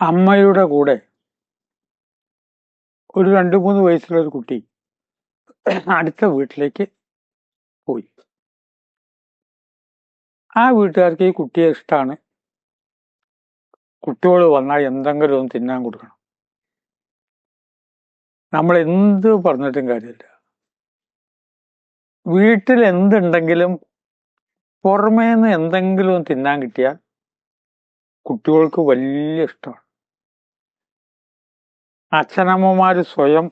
അമ്മയുടെ കൂടെ ഒരു രണ്ട് മൂന്ന് വയസ്സുള്ള ഒരു കുട്ടി അടുത്ത വീട്ടിലേക്ക് പോയി. ആ വീട്ടുകാർക്ക് ഈ കുട്ടിയെ ഇഷ്ടമാണ് കുട്ടികൾ വന്നാൽ എന്തെങ്കിലും ഒന്ന് തിന്നാൻ കൊടുക്കണം. നമ്മൾ എന്ത് പറഞ്ഞിട്ടും കാര്യമില്ല. വീട്ടിൽ എന്തുണ്ടെങ്കിലും പുറമേ നിന്ന് എന്തെങ്കിലും തിന്നാൻ കിട്ടിയാൽ കുട്ടികൾക്ക് വലിയ ഇഷ്ടമാണ്. അച്ഛനമ്മമാര് സ്വയം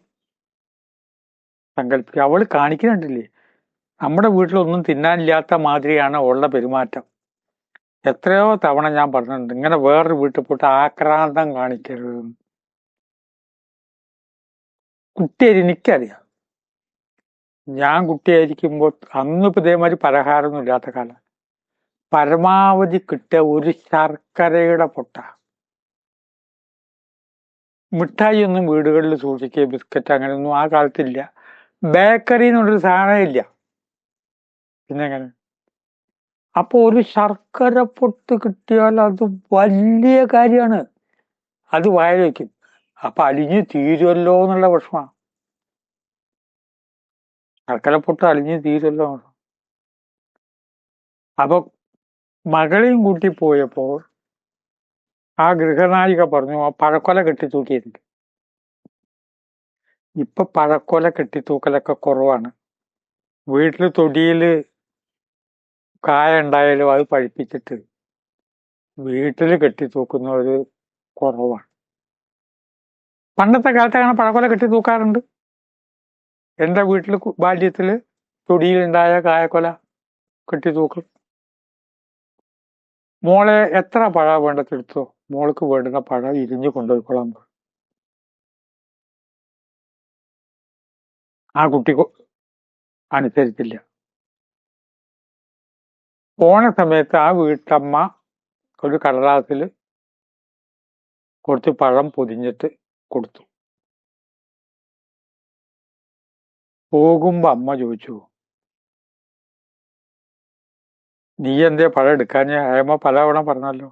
സങ്കല്പിക്കുക അവൾ കാണിക്കുന്നുണ്ടില്ലേ? നമ്മുടെ വീട്ടിലൊന്നും തിന്നാനില്ലാത്ത മാതിരിയാണ് ഉള്ള പെരുമാറ്റം. എത്രയോ തവണ ഞാൻ പറഞ്ഞിട്ടുണ്ട് ഇങ്ങനെ വേറൊരു വീട്ടിൽ പോയിട്ട് ആക്രാന്തം കാണിക്കരുത്. കുട്ടിയെ എനിക്കറിയാം. ഞാൻ കുട്ടിയായിരിക്കുമ്പോൾ അന്നിപ്പോ ഇതേമാതിരി പലഹാരമൊന്നും ഇല്ലാത്ത കാലം. പരമാവധി കിട്ടിയ ഒരു ശർക്കരയുടെ പൊട്ട. മിഠായി ഒന്നും വീടുകളിൽ സൂക്ഷിക്കുക ബിസ്ക്കറ്റ് അങ്ങനെയൊന്നും ആ കാലത്തില്ല. ബേക്കറി എന്നുള്ളൊരു സാധനം പിന്നെങ്ങനെ? അപ്പോൾ ഒരു ശർക്കര പൊട്ട് കിട്ടിയാൽ അത് വലിയ കാര്യമാണ്. അത് വായ വയ്ക്കും. അപ്പൊ അലിഞ്ഞു തീരുമല്ലോ എന്നുള്ള വിഷമാണ് ശർക്കര പൊട്ട് അലിഞ്ഞു തീരുമല്ലോ അപ്പൊ മകളെയും കൂട്ടി പോയപ്പോൾ ആ ഗൃഹനായിക പറഞ്ഞു ആ പഴക്കൊല കെട്ടി തൂക്കിയിട്ടുണ്ട് ഇപ്പൊ പഴക്കൊല കെട്ടിത്തൂക്കലൊക്കെ കുറവാണ്. വീട്ടിൽ തൊടിയിൽ കായ ഉണ്ടായാലും അത് പഴിപ്പിച്ചിട്ട് വീട്ടിൽ കെട്ടിത്തൂക്കുന്നവർ കുറവാണ്. പണ്ടത്തെ കാലത്ത് അങ്ങനെ പഴക്കൊല കെട്ടിത്തൂക്കാറുണ്ട്. എന്റെ വീട്ടിൽ ബാല്യത്തിൽ തൊടിയിലുണ്ടായ കായക്കൊല കെട്ടി തൂക്കും മോളെ എത്ര പഴ വേണ്ടത്തെടുത്തോ? മോൾക്ക് വേണ്ടുന്ന പഴ ഇരിഞ്ഞു കൊണ്ടുപോയിക്കൊള്ളാൻ പറഞ്ഞു ആ കുട്ടി അനുസരിച്ചില്ല. പോണ സമയത്ത് ആ വീട്ടമ്മ ഒരു കടലാസിൽ കുറച്ച് പഴം പൊതിഞ്ഞിട്ട് കൊടുത്തു. പോകുമ്പോ അമ്മ ചോദിച്ചു നീ എന്തേ പഴം എടുക്കാൻ അമ്മ പലവണ പറഞ്ഞല്ലോ.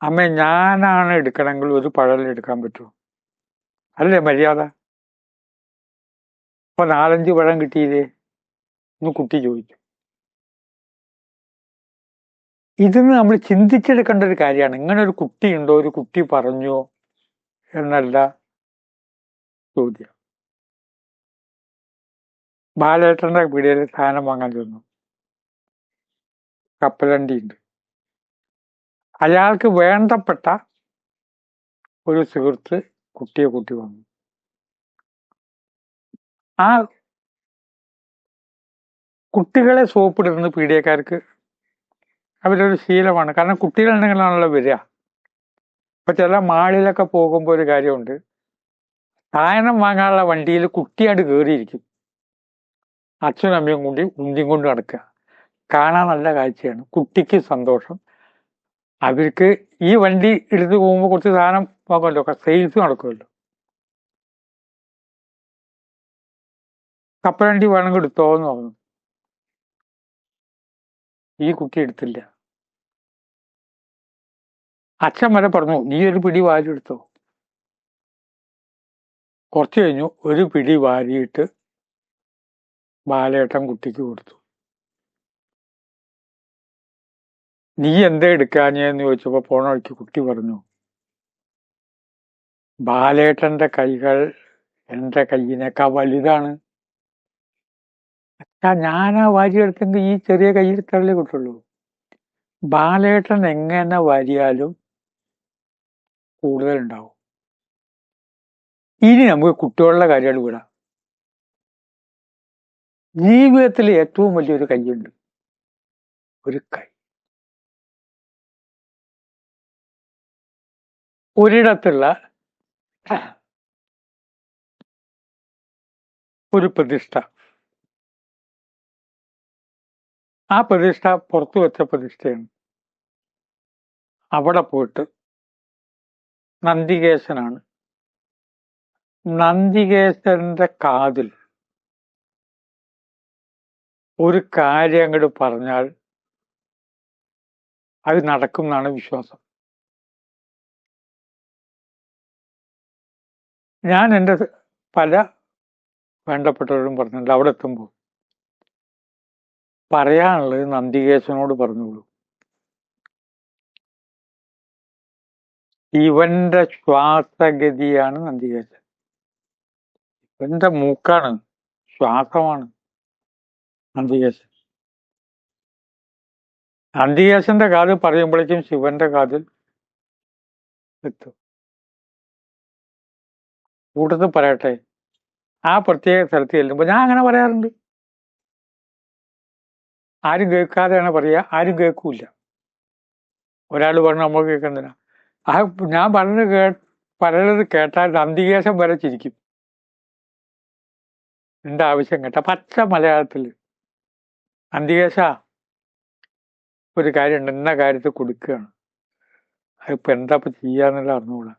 അമ്മ ഞാനാണ് എടുക്കണമെങ്കിൽ ഒരു പഴം എടുക്കാൻ പറ്റൂ. അല്ലേ മര്യാദ? അപ്പൊ നാലഞ്ച് പഴം കിട്ടിയില്ലേ? എന്ന് കുട്ടി ചോദിച്ചു. ഇതിന് നമ്മൾ ചിന്തിച്ചെടുക്കേണ്ട ഒരു കാര്യമാണ്. ഇങ്ങനെ ഒരു കുട്ടി ഉണ്ടോ? ഒരു കുട്ടി പറഞ്ഞോ? എന്നല്ല ചോദ്യം. ബാലേട്ടന്റെ പീടികയിൽ സാധനം വാങ്ങാൻ ചെന്നു. കപ്പലണ്ടി ഉണ്ട് അയാൾക്ക് വേണ്ടപ്പെട്ട ഒരു സുഹൃത്ത് കുട്ടിയെ കൂട്ടി വന്നു. ആ കുട്ടികളെ സോപ്പിടുന്നത് പീഡിയക്കാർക്ക് അവരൊരു ശീലമാണ്. കാരണം കുട്ടികളുണ്ടെങ്കിലാണല്ലോ വരിക. ഇപ്പൊ ചില മാളിലൊക്കെ പോകുമ്പോൾ ഒരു കാര്യമുണ്ട്. സാധനം വാങ്ങാനുള്ള വണ്ടിയിൽ കുട്ടിയായിട്ട് കയറിയിരിക്കും. അച്ഛനും അമ്മയും കൂടി ഉന്തിയും കൊണ്ട് നടക്കുക. കാണാൻ നല്ല കാഴ്ചയാണ്. കുട്ടിക്ക് സന്തോഷം. അവർക്ക് ഈ വണ്ടി എടുത്ത് പോകുമ്പോൾ കുറച്ച് സാധനം പോകുമല്ലോ സെയിൽസ് നടക്കുമല്ലോ. കപ്പലണ്ടി വേണമെങ്കിൽ എടുത്തോ എന്ന് പറഞ്ഞു. ഈ കുട്ടി എടുത്തില്ല. അച്ഛൻ വരെ പറഞ്ഞു നീ ഒരു പിടി വാരി എടുത്തോ? കുറച്ച് കഴിഞ്ഞു ഒരു പിടി വാരിയിട്ട് ബാലേട്ടൻ കുട്ടിക്ക് കൊടുത്തു. നീ എന്താ എടുക്കാഞ്ഞെന്ന് ചോദിച്ചപ്പോ പോണ വഴിക്ക് കുട്ടി പറഞ്ഞു ബാലേട്ടന്റെ കൈകൾ എന്റെ കയ്യിനേക്കാ വലുതാണ്. അച്ഛാ ഞാനാ വാരിയെടുത്തെങ്കിൽ ഈ ചെറിയ കയ്യിൽ തള്ളി കിട്ടുള്ളൂ. ബാലേട്ടൻ എങ്ങനെ വാരിയാലും കൂടുതലുണ്ടാവും. ഇനി നമുക്ക് കുട്ടികളുടെ കാര്യങ്ങൾ വിടാം. ജീവിതത്തിൽ ഏറ്റവും വലിയൊരു കൈയുണ്ട് ഒരു കൈ. ഒരിടത്തുള്ള ഒരു പ്രതിഷ്ഠ. ആ പ്രതിഷ്ഠ പുറത്തു വെച്ച പ്രതിഷ്ഠയാണ്. അവിടെ പോയിട്ട് നന്ദികേശനാണ്. നന്ദികേശന്റെ കാതിൽ ഒരു കാര്യം അങ്ങോട്ട് പറഞ്ഞാൽ അത് നടക്കും എന്നാണ് വിശ്വാസം. ഞാൻ എന്റെ പല വേണ്ടപ്പെട്ടവരും പറഞ്ഞിട്ടുണ്ട് അവിടെ എത്തുമ്പോൾ പറയാനുള്ളത് നന്ദികേശനോട് പറഞ്ഞോളൂ ഇവന്റെ ശ്വാസഗതിയാണ് നന്ദികേശൻ. ഇവന്റെ മൂക്കാണ് ശ്വാസമാണ് നന്ദികേശൻ. നന്ദികേശന്റെ കാതിൽ പറയുമ്പോഴേക്കും ശിവന്റെ കാതിൽ എത്തും. കൂട്ടത്തിൽ പറയട്ടെ? ആ പ്രത്യേക സ്ഥലത്ത് ചെല്ലുമ്പോൾ ഞാൻ അങ്ങനെ പറയാറുണ്ട്. ആരും കേൾക്കാതെയാണ് പറയുക ആരും കേൾക്കൂല ഒരാൾ പറഞ്ഞു നമ്മൾ കേൾക്കുന്നില്ല ആ ഞാൻ പറഞ്ഞത് കേ പറയുന്നത് കേട്ടാൽ അന്തികേശം വരെ ചിരിക്കും. എന്റെ ആവശ്യം കേട്ട പച്ച മലയാളത്തിൽ. അന്തികേശ ഒരു കാര്യമുണ്ട് എന്ന കാര്യത്തിൽ കൊടുക്കുകയാണ്. അതിപ്പോ എന്താ ഇപ്പം ചെയ്യാന്നുള്ള അറിഞ്ഞൂടാ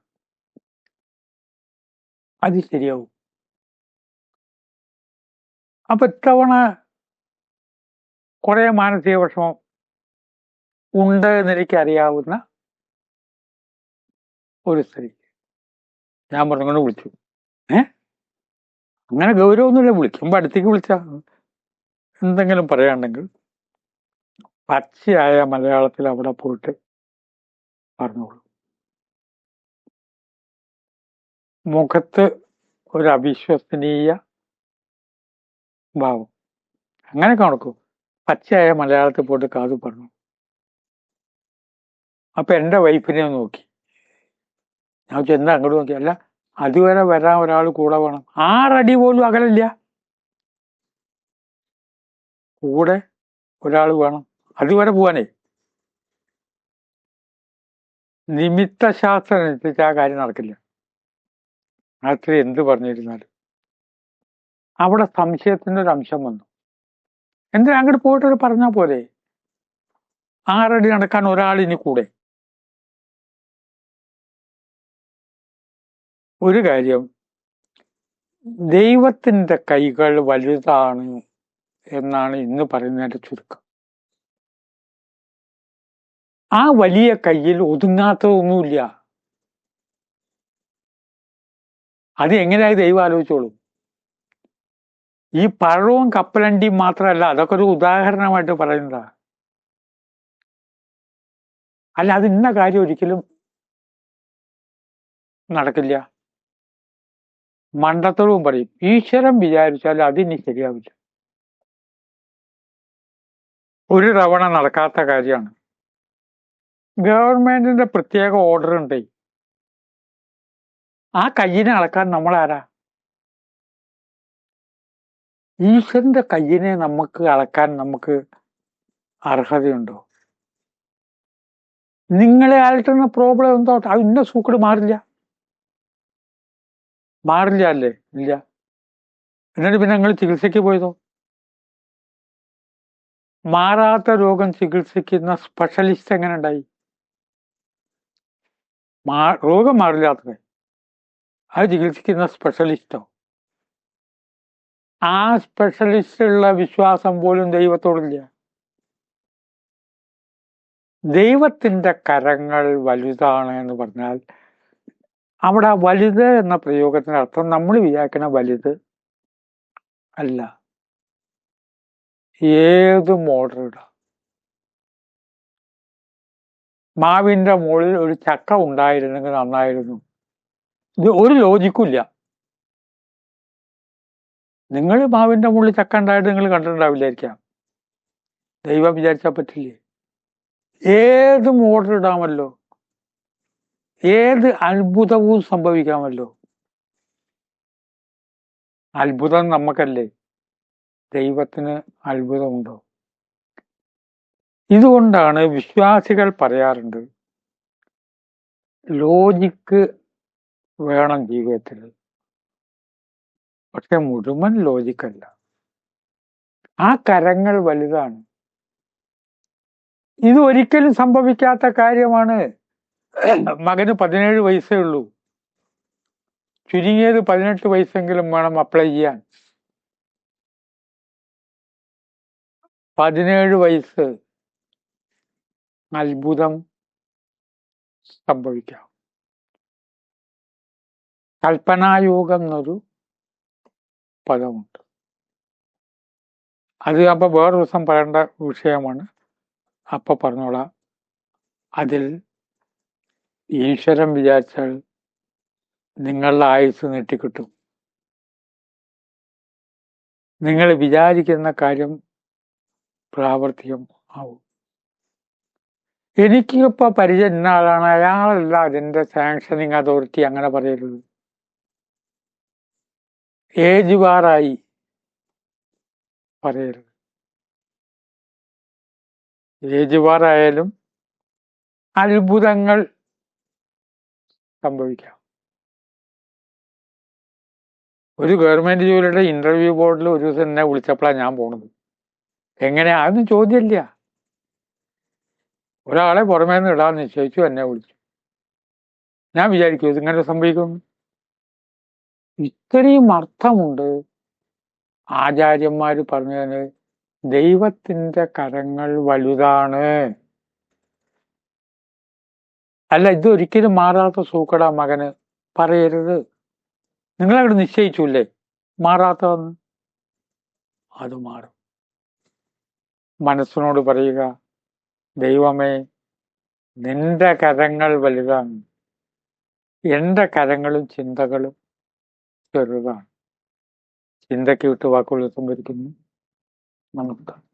അത് ശരിയാവും. അപ്പൊ ഇത്തവണ കുറെ മാനസിക വിഷമം ഉണ്ട് എന്ന് എനിക്ക് അറിയാവുന്ന ഒരു സ്ത്രീ. ഞാൻ പറഞ്ഞുകൊണ്ട് വിളിച്ചു. ഏ? അങ്ങനെ ഗൗരവമൊന്നുമില്ല വിളിക്കുമ്പോ അടുത്തേക്ക് വിളിച്ച എന്തെങ്കിലും പറയാണ്ടെങ്കിൽ പച്ചയായ മലയാളത്തിൽ അവിടെ പോയിട്ട് പറഞ്ഞോളൂ. മുഖത്ത് ഒരു അവിശ്വസനീയ ഭാവം. അങ്ങനെ കണക്കൂ പച്ചയായ മലയാളത്തിൽ പോയിട്ട് കാതു പറഞ്ഞു. അപ്പൊ എന്റെ വൈഫിനെ നോക്കി. ഞാൻ ചെന്ന് അങ്ങോട്ട് നോക്കി? അല്ല അതുവരെ വരാൻ ഒരാൾ കൂടെ വേണം. ആറടി പോലും അകലില്ല. കൂടെ ഒരാൾ വേണം. അതുവരെ പോവാനേ. നിമിത്ത ശാസ്ത്രം അനുസരിച്ച് ആ കാര്യം നടക്കില്ല. രാത്രി എന്ത് പറഞ്ഞിരുന്നാലും. അവിടെ സംശയത്തിന്റെ ഒരു അംശം വന്നു. എന്തിനാ അങ്ങോട്ട് പോയിട്ട് പറഞ്ഞാൽ പോരെ? ആറടി നടക്കാൻ ഒരാൾ ഇനി കൂടെ? ഒരു കാര്യം ദൈവത്തിന്റെ കൈകൾ വലുതാണ് എന്നാണ് ഇന്ന് പറയുന്നതിന്റെ ചുരുക്കം. ആ വലിയ കയ്യിൽ ഒതുങ്ങാത്തതൊന്നുമില്ല. അത് എങ്ങനെയായി ദൈവം ആലോചിച്ചോളൂ. ഈ പഴവും കപ്പലണ്ടിയും മാത്രമല്ല അതൊക്കെ ഒരു ഉദാഹരണമായിട്ട് പറയുന്നതാ. അല്ല അത് ഇന്ന കാര്യം ഒരിക്കലും നടക്കില്ല. മണ്ടത്തോടും പറയും. ഈശ്വരൻ വിചാരിച്ചാൽ അതിനി ശരിയാവില്ല. ഒരു തവണ നടക്കാത്ത കാര്യമാണ്. ഗവൺമെന്റിന്റെ പ്രത്യേക ഓർഡർ ഉണ്ട്. ആ കയ്യിനെ അളക്കാൻ നമ്മൾ ആരാ ഈശ്വരന്റെ കയ്യിനെ നമുക്ക് അളക്കാൻ നമുക്ക് അർഹതയുണ്ടോ? നിങ്ങളെ അലട്ടുന്ന പ്രോബ്ലം എന്തോ അത് ഇന്ന സൂക്കട് മാറില്ല. മാറില്ല അല്ലേ? ഇല്ല. എന്നിട്ട് പിന്നെ നിങ്ങൾ ചികിത്സയ്ക്ക് പോയതോ? മാറാത്ത രോഗം ചികിത്സിക്കുന്ന സ്പെഷ്യലിസ്റ്റ് എങ്ങനെ ഉണ്ടായി? മാ രോഗം മാറില്ലാത്തത് അത് ചികിത്സിക്കുന്ന സ്പെഷ്യലിസ്റ്റോ ആ സ്പെഷ്യലിസ്റ്റുള്ള വിശ്വാസം പോലും ദൈവത്തോടില്ല ദൈവത്തിന്റെ കരങ്ങൾ വലുതാണ് എന്ന് പറഞ്ഞാൽ അവിടെ വലുത് എന്ന പ്രയോഗത്തിന് അർത്ഥം നമ്മൾ വിചാരിക്കുന്ന വലുത് അല്ല. ഏത് മോഡൽ ഇടാം? മാവിന്റെ മുകളിൽ ഒരു ചക്ക ഉണ്ടായിരുന്നെങ്കിൽ നന്നായിരുന്നു. ഇത് ഒരു ലോജിക്കും ഇല്ല നിങ്ങൾ മാവിന്റെ മുകളിൽ ചക്ക ഉണ്ടായിട്ട് നിങ്ങൾ കണ്ടിട്ടുണ്ടാവില്ലായിരിക്കാം. ദൈവം വിചാരിച്ചാൽ പറ്റില്ലേ? ഏത് മോഡൽ ഇടാമല്ലോ? ഏത് അത്ഭുതവും സംഭവിക്കാമല്ലോ? അത്ഭുതം നമുക്കല്ലേ? ദൈവത്തിന് അത്ഭുതമുണ്ടോ? ഇതുകൊണ്ടാണ് വിശ്വാസികൾ പറയാറുണ്ട് ലോജിക്ക് വേണം ജീവിതത്തിൽ പക്ഷെ മുഴുവൻ ലോജിക്കല്ല. ആ കരങ്ങൾ വലുതാണ്. ഇത് ഒരിക്കലും സംഭവിക്കാത്ത കാര്യമാണ്. മകന് പതിനേഴ് വയസ്സേ ഉള്ളൂ. ചുരുങ്ങിയത് പതിനെട്ട് വയസ്സെങ്കിലും വേണം അപ്ലൈ ചെയ്യാൻ. പതിനേഴ് വയസ്സ് അത്ഭുതം സംഭവിക്കാം. കൽപ്പനായോഗം എന്നൊരു പദമുണ്ട്. അത് അപ്പൊ വേറെ ദിവസം പറയേണ്ട വിഷയമാണ്. അപ്പൊ പറഞ്ഞോളാം. അതിൽ ഈശ്വരൻ വിചാരിച്ചാൽ നിങ്ങളുടെ ആയുസ് നീട്ടിക്കിട്ടും. നിങ്ങൾ വിചാരിക്കുന്ന കാര്യം പ്രാവർത്തികം ആവും. എനിക്ക് ഇപ്പൊ പരിചയം ഇന്ന ആളാണ്. അയാളല്ല അതിന്റെ സാങ്ഷനിങ് അതോറിറ്റി അങ്ങനെ പറയരുത്. ഏജ് ബാറായി പറയരുത്. ഏജ് ബാറായാലും അത്ഭുതങ്ങൾ സംഭവിക്കാം. ഒരു ഗവൺമെന്റ് ജോലിയുടെ ഇന്റർവ്യൂ ബോർഡിൽ ഒരു ദിവസം എന്നെ വിളിച്ചപ്പോഴാണ് ഞാൻ പോണത്. എങ്ങനെയാ? അതൊന്നും ചോദ്യമില്ല. ഒരാളെ പുറമേ നിന്ന് ഇടാൻ നിശ്ചയിച്ചു എന്നെ വിളിച്ചു. ഞാൻ വിചാരിക്കും ഇതിങ്ങനെ സംഭവിക്കും ഇത്രയും അർത്ഥമുണ്ട്. ആചാര്യന്മാര് പറഞ്ഞതിന് ദൈവത്തിന്റെ കരങ്ങൾ വലുതാണ്. അല്ല ഇത് ഒരിക്കലും മാറാത്ത സൂക്കട മകന്. പറയരുത്. നിങ്ങളവിടെ നിശ്ചയിച്ചില്ലേ? മാറാത്തതെന്ന്? അത് മാറും. മനസ്സിനോട് പറയുക ദൈവമേ നിന്റെ കരങ്ങൾ വലുതാണ്. എന്റെ കരങ്ങളും ചിന്തകളും ചെറുതാണ് ചിന്തയ്ക്ക് വിട്ട് വാക്കുകൾ സംഭരിക്കുന്നു നമസ്കാരം.